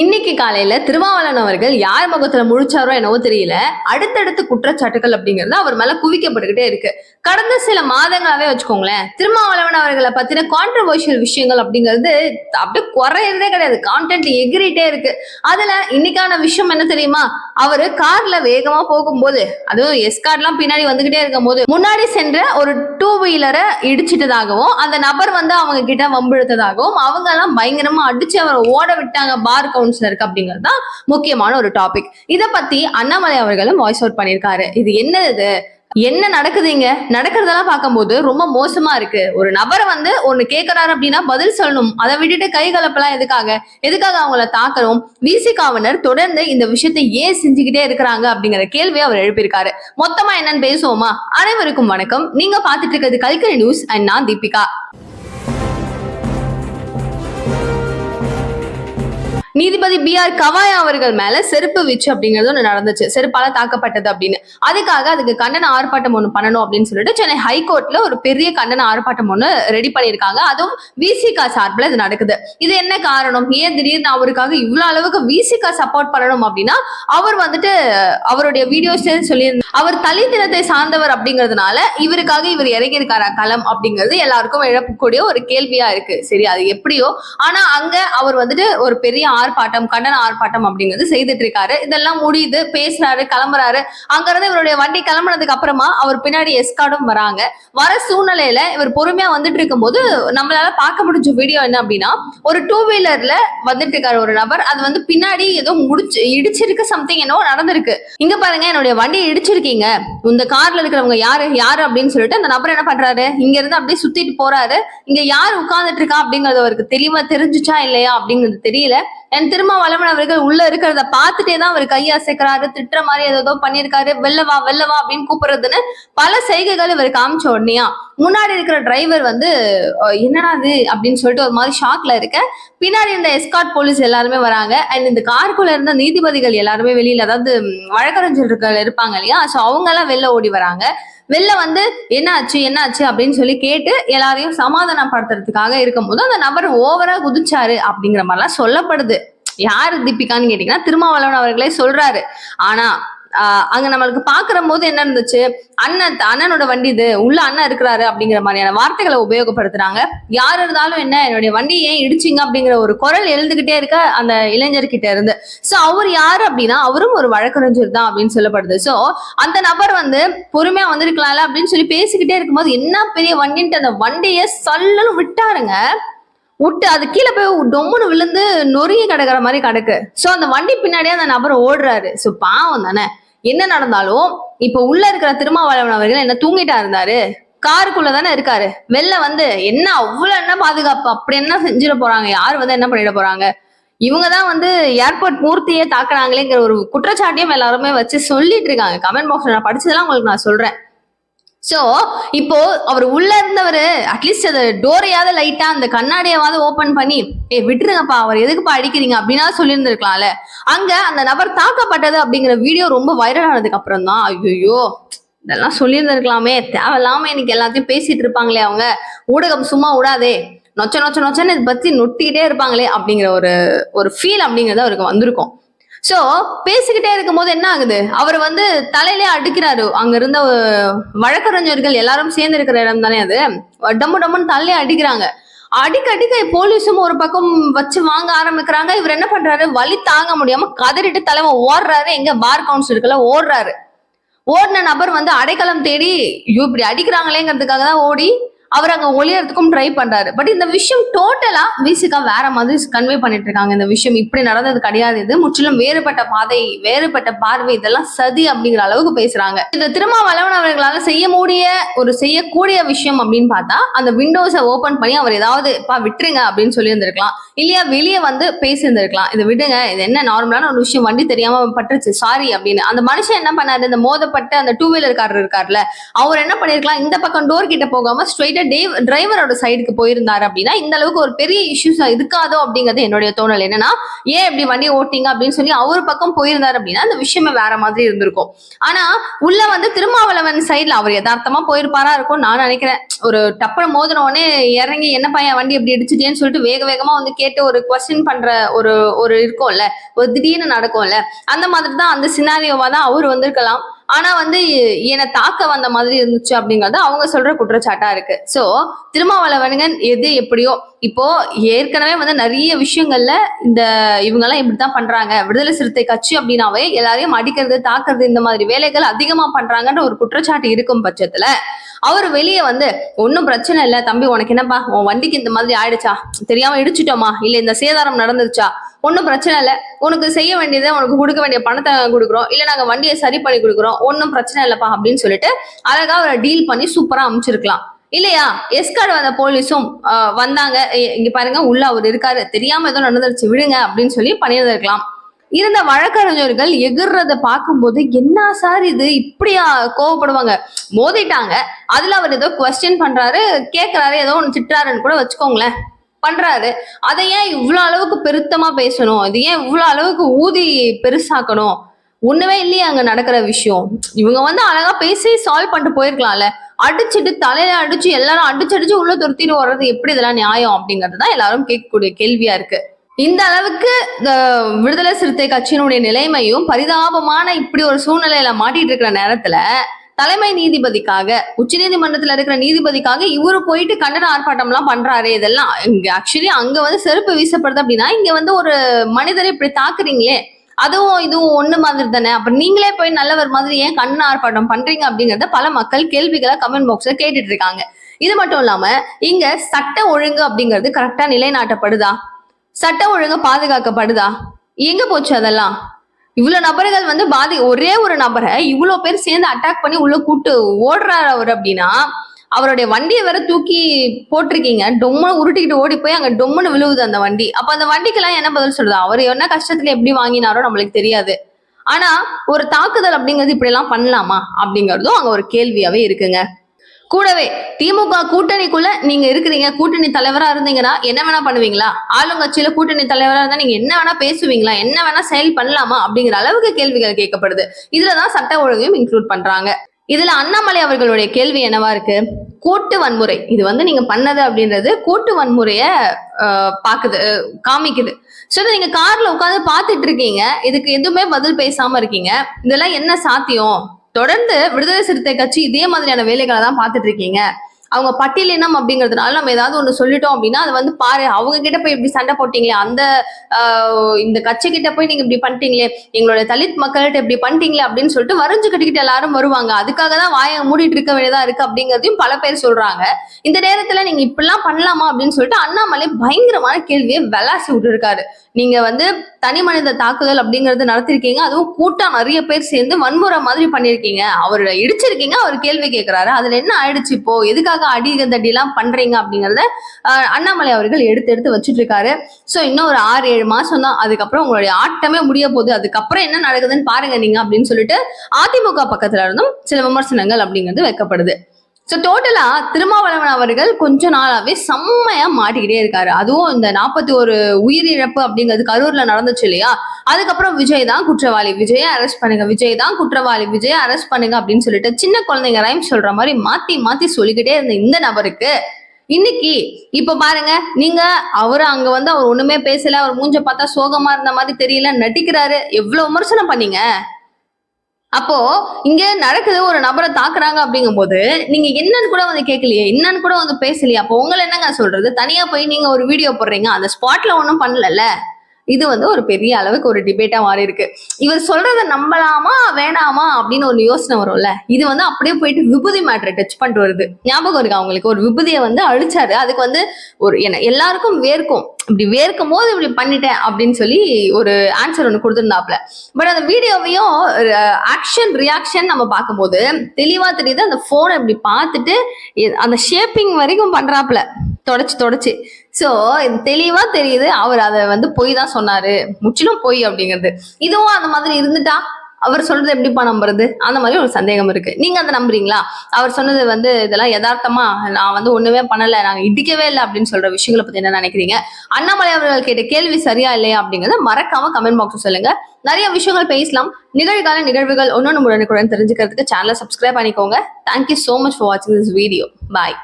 இன்னைக்கு காலையில திருமாவளவன் அவர்கள் யார் முகத்துல முழிச்சாரோ என்னவோ தெரியல. அடுத்தடுத்து குற்றச்சாட்டுகள் அப்படிங்கிறது அவர் மேல குவிக்கப்பட்டுக்கிட்டே இருக்கு. கடந்த சில மாதங்களாவே வச்சுக்கோங்களேன் திருமாவளவன் அவர்களை பத்தின கான்ட்ரவர்ஷியல் விஷயங்கள் அப்படிங்கிறது அப்படியே குறையறதே கிடையாது. கான்டென்ட் எகிரிட்டே இருக்கு. அதுல இன்னைக்கான விஷயம் என்ன தெரியுமா? அவரு கார்ல வேகமா போகும்போது அதுவும் எஸ்கார்ட்லாம் பின்னாடி வந்துகிட்டே இருக்கும் போது முன்னாடி சென்ற ஒரு டூ வீலரை இடிச்சிட்டதாகவும் அந்த நபர் வந்து அவங்க கிட்ட வம்பிழுத்ததாகவும் அவங்க எல்லாம் பயங்கரமா அடிச்சு அவரை ஓட விட்டாங்க பார் கவுன்சிலருக்கு அப்படிங்கிறது தான் முக்கியமான ஒரு டாபிக் இத பத்தி அண்ணாமலை அவர்களும் வாய்ஸ் அவுட் பண்ணியிருக்காரு. இது என்ன இது என்ன நடக்குதுங்க நடக்கிறதெல்லாம் பார்க்கும்போது ரொம்ப மோசமா இருக்கு. ஒரு நபரை வந்து ஒண்ணு கேட்கிறாரு அப்படின்னா பதில் சொல்லணும். அதை விட்டுட்டு கை கலப்பெல்லாம் எதுக்காக? எதுக்காக அவங்கள தாக்கணும்? விசி காவலர் தொடர்ந்து இந்த விஷயத்தை ஏன் செஞ்சுக்கிட்டே இருக்கிறாங்க அப்படிங்கிற கேள்வியை அவர் எழுப்பியிருக்காரு. மொத்தமா என்னன்னு பேசுவோமா? அனைவருக்கும் வணக்கம். நீங்க பாத்துட்டு இருக்கிறது கல்கரி நியூஸ் அண்ட் நான் தீபிகா. நீதிபதி பி ஆர் கவாயா அவர்கள் மேல செருப்பு வீச்சு அப்படிங்கிறது ஒன்று நடந்துச்சு. செருப்பால தாக்கப்பட்டது அப்படின்னு. அதுக்காக அதுக்கு கண்டன ஆர்ப்பாட்டம் ஒன்று பண்ணணும் அப்படின்னு சொல்லிட்டு சென்னை ஹைகோர்ட்ல ஒரு பெரிய கண்டன ஆர்ப்பாட்டம் ஒன்று ரெடி பண்ணியிருக்காங்க. அதுவும் விசிகா சார்பில் இது நடக்குது. இது என்ன காரணம்? ஏன் திடீர்னு அவருக்காக இவ்வளவு அளவுக்கு விசிகா சப்போர்ட் பண்ணணும் அப்படின்னா அவர் வந்துட்டு அவருடைய வீடியோஸ் சொல்லியிருந்தார் அவர் தலித்தினத்தை சார்ந்தவர் அப்படிங்கிறதுனால இவருக்காக இவர் இறங்கியிருக்காரா? களம் அப்படிங்கிறது எல்லாருக்கும் எழப்பக்கூடிய ஒரு கேள்வியா இருக்கு. சரி அது எப்படியோ? ஆனா அங்க அவர் வந்துட்டு ஒரு பெரிய ஆர்ப்பாட்டம் கண்டன ஆர்ப்பாட்டம் அப்படிங்கிறது செய்துட்டு இருக்காரு. இதெல்லாம் முடியுது பேசுறாரு கிளம்புறாரு. அங்க இருந்து இவருடைய வண்டி கிளம்புனதுக்கு அப்புறமா அவர் பின்னாடி எஸ்கார்டும் வராங்க. வர சூழ்நிலையில இவர் பொறுமையா வந்துட்டு இருக்கும்போது நம்மளால பார்க்க முடிஞ்ச வீடியோ என்ன அப்படின்னா ஒரு டூ வீலர்ல வந்துட்டு இருக்காரு ஒரு நபர். அது வந்து பின்னாடி ஏதோ முடிச்சு இடிச்சிருக்கு சம்திங் என்னவோ நடந்திருக்கு. இங்க பாருங்க என்னுடைய வண்டியை இடிச்சிருக்கீங்க. இந்த கார்ல இருக்கிறவங்க யாரு யாரு அப்படின்னு சொல்லிட்டு அந்த நபர் என்ன பண்றாரு? இங்க இருந்து அப்படியே சுத்திட்டு போறாரு. இங்க யார் உட்கார்ந்துட்டு இருக்கா அப்படிங்கறது அவருக்கு தெளிவா தெரிஞ்சுச்சா இல்லையா அப்படிங்கிறது தெரியல. என் திருமாவளவன் அவர்கள் உள்ள இருக்கிறத பார்த்துட்டே தான் அவர் கையை அசைக்கிறாரு திட்டுற மாதிரி ஏதோ பண்ணியிருக்காரு. வெள்ளவா வெள்ளவா அப்படின்னு கூப்பிடுறதுன்னு பல செய்கைகள் இவர் காமிச்ச உடனேயா முன்னாடி இருக்கிற டிரைவர் வந்து என்னடா இது? அப்படின்னு சொல்லிட்டு ஒரு மாதிரி ஷாக்ல இருக்க. பின்னாடி இருந்த எஸ்கார்ட் போலீஸ் எல்லாருமே வராங்க. அண்ட் இந்த காருக்குள்ள இருந்த நீதிபதிகள் எல்லாருமே வெளியில அதாவது வழக்கறிஞர்கள் இருப்பாங்க இல்லையா? ஸோ அவங்க எல்லாம் வெளில ஓடி வராங்க. வெளில வந்து என்ன ஆச்சு என்ன ஆச்சு அப்படின்னு சொல்லி கேட்டு எல்லாரையும் சமாதானப்படுத்துறதுக்காக இருக்கும்போது அந்த நபர் ஓவரா குதிச்சாரு அப்படிங்கிற மாதிரிலாம் சொல்லப்படுது. யாரு தீபிகான்னு கேட்டீங்கன்னா திருமாவளவன் அவர்களே சொல்றாரு. ஆனா ஆஹ் அங்க நம்மளுக்கு பாக்குற போது என்ன இருந்துச்சு? அண்ணன் அண்ணனோட வண்டி இது உள்ள அண்ணன் இருக்கிறாரு அப்படிங்கிற மாதிரியான வார்த்தைகளை உபயோகப்படுத்துறாங்க. யார் இருந்தாலும் என்ன என்னுடைய வண்டி ஏன் இடிச்சிங்க அப்படிங்கிற ஒரு குரல் எழுந்துகிட்டே இருக்க அந்த இளைஞர்கிட்ட இருந்து. சோ அவர் யாரு அப்படின்னா அவரும் ஒரு வழக்கறிஞர் தான் அப்படின்னு சொல்லப்படுது. சோ அந்த நபர் வந்து பொறுமையா வந்திருக்கலாம்ல அப்படின்னு சொல்லி பேசிக்கிட்டே இருக்கும்போது என்ன பெரிய வண்டின்ட்டு அந்த வண்டியை சல்லுன்னு விட்டாருங்க. விட்டு அது கீழே போய் டொம்முன்னு விழுந்து நொறுங்கி கிடக்குற மாதிரி கிடக்கு. சோ அந்த வண்டி பின்னாடியே அந்த நபர் ஓடுறாரு. சோ பாவம் தானே. என்ன நடந்தாலும் இப்ப உள்ள இருக்கிற திருமாவளவன் அவர்கள் என்ன தூங்கிட்டா இருந்தாரு? காருக்குள்ள தானே இருக்காரு. வெளில வந்து என்ன அவ்வளவு என்ன பாதுகாப்பு? அப்படி என்ன செஞ்சிட போறாங்க? யார் வந்து என்ன பண்ணிட போறாங்க? இவங்க தான் வந்து ஏர்போர்ட் மூர்த்தியே தாக்குறாங்களேங்கிற ஒரு குற்றச்சாட்டையும் எல்லாருமே வச்சு சொல்லிட்டு இருக்காங்க. கமெண்ட் பாக்ஸ்ல நான் படிச்சதெல்லாம் உங்களுக்கு நான் சொல்றேன். சோ இப்போ அவர் உள்ள இருந்தவர் அட்லீஸ்ட் அந்த டோரையாவது லைட்டா அந்த கண்ணாடியாவது ஓபன் பண்ணி ஏ விட்டுருங்கப்பா அவர் எதுக்குப்பா அடிக்கிறீங்க? அப்படின்னா சொல்லியிருந்திருக்கலாம்ல. அங்க அந்த நபர் தாக்கப்பட்டது அப்படிங்கிற வீடியோ ரொம்ப வைரல் ஆனதுக்கு அப்புறம் தான் ஐயோ இதெல்லாம் சொல்லியிருந்திருக்கலாமே தேவையில்லாம இன்னைக்கு எல்லாத்தையும் பேசிட்டு இருப்பாங்களே அவங்க. ஊடகம் சும்மா விடாதே. நொச்ச நொச்ச நொச்சன்னு இதை பத்தி நொட்டிக்கிட்டே இருப்பாங்களே அப்படிங்கிற ஒரு ஒரு ஃபீல் அப்படிங்கிறது அவருக்கு வந்திருக்கும். சோ பேசிக்கிட்டே இருக்கும்போது என்ன ஆகுது? அவர் வந்து தலையிலே அடிக்கிறாரு. அங்க இருந்த வழக்கறிஞர்கள் எல்லாரும் சேர்ந்து இருக்கிற இடம் தானே அது? டம்மு டம்முன்னு தலையே அடிக்கிறாங்க. அடிக்க அடிக்க போலீஸும் ஒரு பக்கம் வச்சு வாங்க ஆரம்பிக்கிறாங்க. இவர் என்ன பண்றாரு? வலி தாங்க முடியாம கதறிட்டு தலைவன் ஓடுறாரு. எங்க பார் கவுன்சிலுக்குள்ள ஓடுறாரு. ஓடின நபர் வந்து அடைக்கலம் தேடி இப்படி அடிக்கிறாங்களேங்கிறதுக்காக தான் ஓடி அவர் அங்க ஒளியறதுக்கும் ட்ரை பண்றாரு. பட் இந்த விஷயம் டோட்டலா விசிகா வேற மாதிரி கன்வே பண்ணிட்டு இருக்காங்க. இந்த விஷயம் இப்படி நடந்தது கிடையாது. இது முற்றிலும் வேறுபட்ட பாதை வேறுபட்ட பார்வை இதெல்லாம் சதி அப்படிங்கிற அளவுக்கு பேசுறாங்க. இந்த திருமாவளவன் அவர்களால செய்ய முடிய ஒரு செய்யக்கூடிய விஷயம் அப்படின்னு பார்த்தா அந்த விண்டோஸை ஓபன் பண்ணி அவர் ஏதாவது பா விட்டுருங்க அப்படின்னு சொல்லி இருந்திருக்கலாம் இல்லையா வெளியே வந்து பேசியிருந்திருக்கலாம். இதை விடுங்க இது என்ன நார்மலான ஒரு விஷயம் வண்டி தெரியாம பட்டுருச்சு சாரி அப்படின்னு. அந்த மனுஷன் என்ன பண்ணாரு? இந்த மோதப்பட்ட அந்த டூ வீலர்காரர் காரர் இருக்கார்ல அவர் என்ன பண்ணிருக்கலாம்? இந்த பக்கம் டோர் கிட்ட போகாம ஸ்ட்ரெயிட்டா டேவ் டிரைவரோட சைடுக்கு போயிருந்தாரு அப்படின்னா இந்த அளவுக்கு ஒரு பெரிய இஷ்யூஸ் இருக்காதோ அப்படிங்கிறது என்னுடைய தோணல். என்னன்னா ஏன் இப்படி வண்டி ஓட்டிங்க அப்படின்னு சொல்லி அவர் பக்கம் போயிருந்தாரு அப்படின்னா அந்த விஷயமே வேற மாதிரி இருந்திருக்கும். ஆனா உள்ள வந்து திருமாவளவன் சைட்ல அவர் யதார்த்தமா போயிருப்பாரா இருக்கும் நான் நினைக்கிறேன். ஒரு டப்பன மோதின உடனே இறங்கி என்ன பையன் வண்டி இப்படி இடிச்சிட்டேன்னு சொல்லிட்டு வேக வேகமா வந்து கே கேட்டு ஒரு கொஸ்டின் பண்ற ஒரு ஒரு இருக்கும்ல ஒரு திடீர்னு நடக்கும்ல அந்த மாதிரி தான் அந்த சினாரியோவா தான் அவர் வந்திருக்கலாம். ஆனா வந்து என்னை தாக்க வந்த மாதிரி இருந்துச்சு அப்படிங்கறது அவங்க சொல்ற குற்றச்சாட்டா இருக்கு. சோ திருமாவளவனுங்க எது எப்படியோ இப்போ ஏற்கனவே வந்து நிறைய விஷயங்கள்ல இந்த இவங்க எல்லாம் இப்படித்தான் பண்றாங்க. விடுதலை சிறுத்தை கட்சி அப்படின்னாவே எல்லாரையும் அடிக்கிறது தாக்குறது இந்த மாதிரி வேலைகள் அதிகமா பண்றாங்கன்ற ஒரு குற்றச்சாட்டு இருக்கும் பட்சத்துல அவர் வெளியே வந்து ஒன்றும் பிரச்சனை இல்லை தம்பி உனக்கு என்னப்பா? உன் வண்டிக்கு இந்த மாதிரி ஆயிடுச்சா? தெரியாம இடிச்சிட்டோமா? இல்ல இந்த சேதாரம் நடந்துருச்சா? ஒன்றும் பிரச்சனை இல்லை. உனக்கு செய்ய வேண்டியதை உனக்கு கொடுக்க வேண்டிய பணத்தை கொடுக்குறோம். இல்லை நாங்கள் வண்டியை சரி பண்ணி கொடுக்குறோம். ஒன்றும் பிரச்சனை இல்லைப்பா அப்படின்னு சொல்லிட்டு அழகா அவரை டீல் பண்ணி சூப்பரா அமைச்சிருக்கலாம். இல்லையா? எஸ்கார்டு வந்த போலீஸும் வந்தாங்க. இங்க பாருங்க உள்ள அவர் இருக்காரு. தெரியாம ஏதோ நடந்துருச்சு. விடுங்க அப்படின்னு சொல்லி பண்ணியிருந்திருக்கலாம். இருந்த வழக்கறிஞர்கள் எகிர்றத பார்க்கும்போது என்ன சார் இது? இப்படியா கோவப்படுவாங்க? மோதிட்டாங்க. அதுல அவர் ஏதோ கொஸ்டின் பண்றாரு கேக்குறாரு ஏதோ ஒன்று திட்டுறாருன்னு கூட வச்சுக்கோங்களேன். பண்றாரு. அதை ஏன் இவ்வளவு அளவுக்கு பெருத்தமா பேசணும்? அது ஏன் இவ்வளவு அளவுக்கு ஊதி பெருசாக்கணும்? ஒண்ணுமே இல்லையே அங்க நடக்கிற விஷயம். இவங்க வந்து அழகா பேசி சால்வ் பண்ணிட்டு போயிருக்கலாம்ல. அடிச்சுட்டு தலையில அடிச்சு எல்லாரும் அடிச்சு அடிச்சு உள்ள துரத்திட்டு வர்றது எப்படி இதெல்லாம் நியாயம் அப்படிங்கிறது தான் எல்லாரும் கேட்கக்கூடிய கேள்வியா இருக்கு. இந்த அளவுக்கு இந்த விடுதலை சிறுத்தை கட்சியினுடைய நிலைமையும் பரிதாபமான இப்படி ஒரு சூழ்நிலையில மாட்டிட்டு இருக்கிற நேரத்துல தலைமை நீதிபதிக்காக உச்சநீதிமன்றத்துல இருக்கிற நீதிபதிக்காக இவரு போயிட்டு கண்டன ஆர்ப்பாட்டம் எல்லாம் பண்றாரு இதெல்லாம் இங்க ஆக்சுவலி அங்க வந்து செருப்பு வீசப்படுது அப்படின்னா இங்க வந்து ஒரு மனிதரை இப்படி தாக்குறீங்களே அதுவும் இதுவும் ஒண்ணு மாதிரி தானே? அப்ப நீங்களே போய் நல்லவர் மாதிரி ஏன் கண்டன ஆர்ப்பாட்டம் பண்றீங்க அப்படிங்கறத பல மக்கள் கேள்விகளை கமெண்ட் பாக்ஸ்ல கேட்டுட்டு இருக்காங்க. இது மட்டும் இல்லாம இங்க சட்ட ஒழுங்கு அப்படிங்கிறது கரெக்டா நிலைநாட்டப்படுதா? சட்டம் ஒழுங்கு பாதுகாக்கப்படுதா? எங்க போச்சு அதெல்லாம்? இவ்வளவு நபர்கள் வந்து பாதி ஒரே ஒரு நபரை இவ்வளவு பேர் சேர்ந்து அட்டாக் பண்ணி உள்ள கூட்டு ஓடுறாரு அவர் அப்படின்னா அவருடைய வண்டியை வேற தூக்கி போட்டிருக்கீங்க. டொம்முன்னு உருட்டிக்கிட்டு ஓடி போய் அங்க டொம்முன்னு விழுவுது அந்த வண்டி. அப்ப அந்த வண்டிக்கெல்லாம் என்ன பதில் சொல்லுது? அவர் என்ன கஷ்டத்துல எப்படி வாங்கினாரோ நம்மளுக்கு தெரியாது. ஆனா ஒரு தாக்குதல் அப்படிங்கிறது இப்படி எல்லாம் பண்ணலாமா? அப்படிங்கறதும் அங்க ஒரு கேள்வியாவே இருக்குங்க. கூடவே திமுக கூட்டணிக்குள்ள நீங்க இருக்கிறீங்க கூட்டணி தலைவரா இருந்தீங்கன்னா என்ன வேணா பண்ணுவீங்களா? ஆளுங்கட்சியில கூட்டணி தலைவரா இருந்தா நீங்க என்ன வேணா பேசுவீங்களா? என்ன வேணா செயல் பண்ணலாமா? அப்படிங்கிற அளவுக்கு கேள்விகள் கேட்கப்படுது. இதுலதான் சட்ட ஒழுங்கையும் இன்க்ளூட் பண்றாங்க. இதுல அண்ணாமலை அவர்களுடைய கேள்வி என்னவா இருக்கு? கூட்டு வன்முறை. இது வந்து நீங்க பண்ணது அப்படின்றது கூட்டு வன்முறைய பாக்குது காமிக்குது. சோ இதை நீங்க கார்ல உட்காந்து பாத்துட்டு இருக்கீங்க. இதுக்கு எதுவுமே பதில் பேசாம இருக்கீங்க. இதெல்லாம் என்ன சாத்தியம்? தொடர்ந்து விடுதலை சிறுத்தை கட்சி இதே மாதிரியான வேலைகளை தான் பார்த்துட்டு இருக்கீங்க. அவங்க பட்டியலினம் அப்படிங்கிறதுனால நம்ம ஏதாவது ஒண்ணு சொல்லிட்டோம் அப்படின்னா அது வந்து பாரு அவங்க கிட்ட போய் இப்படி சண்டை போட்டீங்களே அந்த இந்த கட்சி கிட்ட போய் நீங்க இப்படி பண்ணிட்டீங்களே எங்களோட தலித் மக்கள்கிட்ட இப்படி பண்ணிட்டீங்களே அப்படின்னு சொல்லிட்டு வரைஞ்சு கட்டிக்கிட்டு எல்லாரும் வருவாங்க. அதுக்காக தான் வாயை மூடிட்டு இருக்க வேண்டியதா இருக்கு அப்படிங்கிறதையும் பல பேர் சொல்றாங்க. இந்த நேரத்துல நீங்க இப்படிலாம் பண்ணலாமா அப்படின்னு சொல்லிட்டு அண்ணாமலை பயங்கரமான கேள்வியை விளாசி விட்டுருக்காரு. நீங்க வந்து தனி மனித தாக்குதல் அப்படிங்கறது நடத்திருக்கீங்க அதுவும் கூட்டம் நிறைய பேர் சேர்ந்து வன்முறை மாதிரி பண்ணிருக்கீங்க. அவர் இடிச்சிருக்கீங்க அவர் கேள்வி கேட்கிறாரு அதுல என்ன ஆயிடுச்சு இப்போ? எதுக்காக அடி தடி எல்லாம் பண்றீங்க அப்படிங்கறத ஆஹ், அண்ணாமலை அவர்கள் எடுத்து எடுத்து வச்சிட்டு இருக்காரு சோ இன்னும் ஒரு ஆறு ஏழு மாசம் தான். அதுக்கப்புறம் உங்களுடைய ஆட்டமே முடிய போகுது. அதுக்கப்புறம் என்ன நடக்குதுன்னு பாருங்க நீங்க அப்படின்னு சொல்லிட்டு அதிமுக பக்கத்துல இருந்தும் சில விமர்சனங்கள் அப்படிங்கிறது வைக்கப்படுது. ஸோ டோட்டலா திருமாவளவன் அவர்கள் கொஞ்ச நாளாவே செம்மையா மாட்டிக்கிட்டே இருக்காரு. அதுவும் இந்த நாற்பத்தி ஒரு உயிரிழப்பு அப்படிங்கிறது கரூர்ல நடந்துச்சு இல்லையா? அதுக்கப்புறம் விஜய் தான் குற்றவாளி. விஜயை அரெஸ்ட் பண்ணுங்க. விஜய் தான் குற்றவாளி. விஜயை அரெஸ்ட் பண்ணுங்க அப்படின்னு சொல்லிட்டு சின்ன குழந்தைங்க ரைம் சொல்ற மாதிரி மாத்தி மாத்தி சொல்லிக்கிட்டே இருந்த இந்த நபருக்கு இன்னைக்கு இப்ப பாருங்க நீங்க அவரு அங்க வந்து அவர் ஒண்ணுமே பேசல அவர் மூஞ்ச பார்த்தா சோகமா இருந்த மாதிரி தெரியல நடிக்கிறாரு. எவ்வளவு விமர்சனம் பண்ணீங்க? அப்போ இங்க நடக்குது ஒரு நபரை தாக்குறாங்க அப்படிங்கும்போது நீங்க என்னன்னு கூட வந்து கேட்கலையே என்னன்னு கூட வந்து பேசலையே அப்போ உங்களை என்னங்க சொல்றது? தனியா போய் நீங்க ஒரு வீடியோ போடுறீங்க அந்த ஸ்பாட்ல ஒன்றும் பண்ணலல்ல? இது வந்து ஒரு பெரிய அளவுக்கு ஒரு டிபேட்டா மாறி இருக்கு இவர் சொல்றத நம்பலாமா வேணாமா அப்படின்னு ஒரு யோசனை வரும்ல. இது வந்து அப்படியே போயிட்டு விபூதி மேட்ரை டச் பண்ணிட்டு வருது. ஞாபகம் இருக்கு அவங்களுக்கு ஒரு விபூதியை வந்து அழிச்சாரு. அதுக்கு வந்து ஒரு என்ன எல்லாருக்கும் வேர்க்கும். இப்படி வேர்க்கும் போது இப்படி பண்ணிட்டேன் அப்படின்னு சொல்லி ஒரு ஆன்சர் ஒன்று கொடுத்துருந்தாப்ல பட் அந்த வீடியோவையும் ஆக்ஷன் ரியாக்ஷன் நம்ம பார்க்கும்போது தெளிவா தெரியுது. அந்த போனை இப்படி பார்த்துட்டு அந்த ஷேப்பிங் வரைக்கும் பண்றாப்ல தொடச்சு தொடச்சு. ஸோ தெளிவா தெரியுது. அவர் அதை வந்து பொய் தான் சொன்னாரு. முற்றிலும் பொய் அப்படிங்கிறது. இதுவும் அந்த மாதிரி இருந்துட்டா அவர் சொல்றது எப்படிப்பா நம்புறது? அந்த மாதிரி ஒரு சந்தேகம் இருக்கு. நீங்க அதை நம்புறீங்களா? அவர் சொன்னது வந்து இதெல்லாம் யதார்த்தமா நான் வந்து ஒண்ணுமே பண்ணல நாங்க இடிக்கவே இல்லை அப்படின்னு சொல்ற விஷயங்களை பத்தி என்ன நினைக்கிறீங்க? அண்ணாமலை அவர்கள் கேட்ட கேள்வி சரியா இல்லையா அப்படிங்கறத மறக்காம கமெண்ட் பாக்ஸ் சொல்லுங்க. நிறைய விஷயங்கள் பேசலாம். நிகழ்கால நிகழ்வுகள் ஒன்னொன்னு உடனுக்குடன் தெரிஞ்சுக்கிறதுக்கு சேனலை சப்ஸ்கிரைப் பண்ணிக்கோங்க. Thank you so much for வாட்சிங் திஸ் வீடியோ பாய்